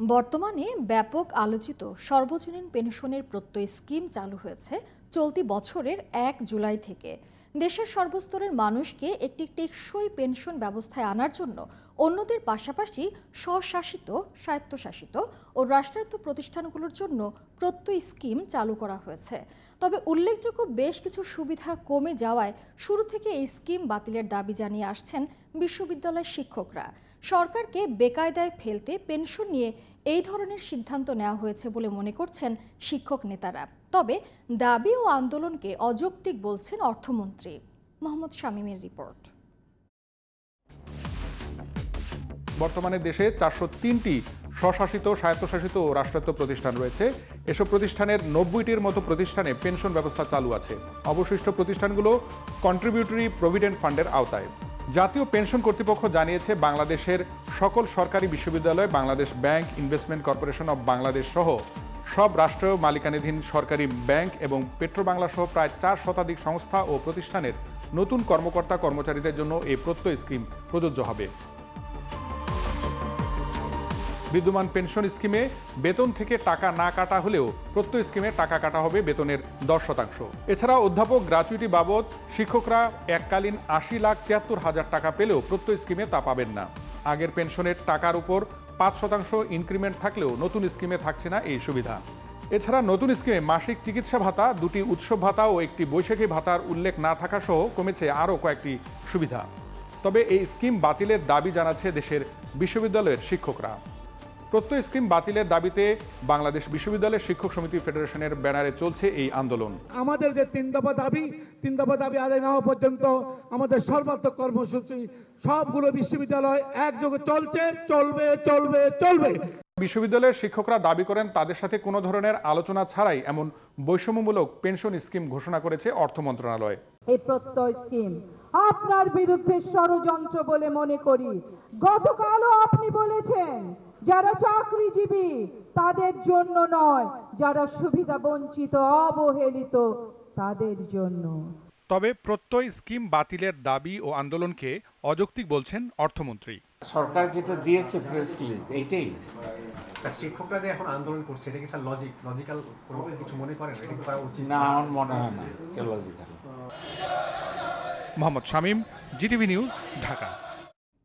বর্তমানে ব্যাপক আলোচিত সর্বজনীন পেনশনের প্রত্যয় স্কিম চালু হয়েছে চলতি বছরের এক জুলাই থেকে। দেশের সর্বস্তরের মানুষকে একটি টেকসই পেনশন ব্যবস্থায় আনার জন্য অন্যদের পাশাপাশি স্বশাসিত, স্বায়ত্তশাসিত ও রাষ্ট্রায়ত্ত প্রতিষ্ঠানগুলোর জন্য প্রত্যয় স্কিম চালু করা হয়েছে। তবে উল্লেখযোগ্য বেশ কিছু সুবিধা কমে যাওয়ায় শুরু থেকে এই স্কিম বাতিলের দাবি জানিয়ে আসছেন বিশ্ববিদ্যালয়ের শিক্ষকরা। সরকারকে বেকায়দায় ফেলতে পেনশন নিয়ে এই ধরনের সিদ্ধান্ত নেওয়া হয়েছে বলে মনে করছেন শিক্ষক নেতারা। তবে দাবি ও আন্দোলনকে অযৌক্তিক বলছেন অর্থমন্ত্রী। মোহাম্মদ শামীমের রিপোর্ট। বর্তমানে দেশে চারশো তিনটি স্বশাসিত, স্বায়ত্তশাসিত ও রাষ্ট্রায়ত্ত প্রতিষ্ঠান রয়েছে। এসব প্রতিষ্ঠানের নব্বইটির মতো প্রতিষ্ঠানে পেনশন ব্যবস্থা চালু আছে। অবশিষ্ট প্রতিষ্ঠানগুলো কন্ট্রিবিউটরি প্রভিডেন্ট ফান্ডের আওতায়। জাতীয় পেনশন কর্তৃপক্ষ জানিয়েছে, বাংলাদেশের সকল সরকারি বিশ্ববিদ্যালয়, Bangladesh bank investment corporation of Bangladesh সহ সব রাষ্ট্রীয় মালিকানাধীন সরকারি ব্যাংক এবং পেট্রোবাংলা সহ প্রায় চার শতাধিক সংস্থা ও প্রতিষ্ঠানের নতুন কর্মকর্তা কর্মচারীদের জন্য এই প্রত্যয় স্কিম প্রযোজ্য হবে। বিদ্যমান পেনশন স্কিমে বেতন থেকে টাকা না কাটা হলেও প্রত্যয় স্কিমে টাকা কাটা হবে বেতনের দশ শতাংশ। এছাড়া অধ্যাপক গ্র্যাচুইটি বাবদ শিক্ষকরা এককালীন আশি লাখ তিয়াত্তর হাজার টাকা পেলেও প্রত্যয় স্কিমে তা পাবেন না। আগের পেনশনের টাকার উপর পাঁচ শতাংশ ইনক্রিমেন্ট থাকলেও নতুন স্কিমে থাকছে না এই সুবিধা। এছাড়া নতুন স্কিমে মাসিক চিকিৎসা ভাতা, দুটি উৎসব ভাতা ও একটি বৈশাখী ভাতার উল্লেখ না থাকা সহ কমেছে আরও কয়েকটি সুবিধা। তবে এই স্কিম বাতিলের দাবি জানাচ্ছে দেশের বিশ্ববিদ্যালয়ের শিক্ষকরা। প্রত্যয় স্কিম বাতিলের দাবিতে বাংলাদেশ বিশ্ববিদ্যালয় শিক্ষক সমিতি ফেডারেশনের ব্যানারে চলছে এই আন্দোলন। আমাদের যে তিন দফা দাবি তিন দফা দাবি আদায় না হওয়া পর্যন্ত আমাদের সর্বাত্মক কর্মসূচি সবগুলো বিশ্ববিদ্যালয় একযোগে চলছে চলবে চলবে চলবে। বিশ্ববিদ্যালয়ের শিক্ষকরা দাবি করেন তাদের সাথে কোনো ধরনের আলোচনা ছাড়াই এমন বৈষম্যমূলক পেনশন স্কিম ঘোষণা করেছে অর্থ মন্ত্রণালয়। এই প্রত্যয় স্কিম আপনার বিরুদ্ধে ষড়যন্ত্র বলে মনে করি। গতকালও আপনি বলেছেন যারা চাকরিজীবী তাদের জন্য নয় যারা সুবিধা বঞ্চিত অবহেলিত তাদের জন্য। তবে প্রত্যয় স্কিম বাতিলের দাবি ও আন্দোলনকে অযৌক্তিক বলছেন অর্থমন্ত্রী। সরকার যেটা দিয়েছে প্রেস রিলিজ এইটাই। শিক্ষকরা যে এখন আন্দোলন করছে এটা কি স্যার লজিক লজিক্যাল কোনো কিছু মনে করেন? এটা করা উচিত? না আমার মনে হয় না এটা logical Mohammad Shamim GTV news Dhaka.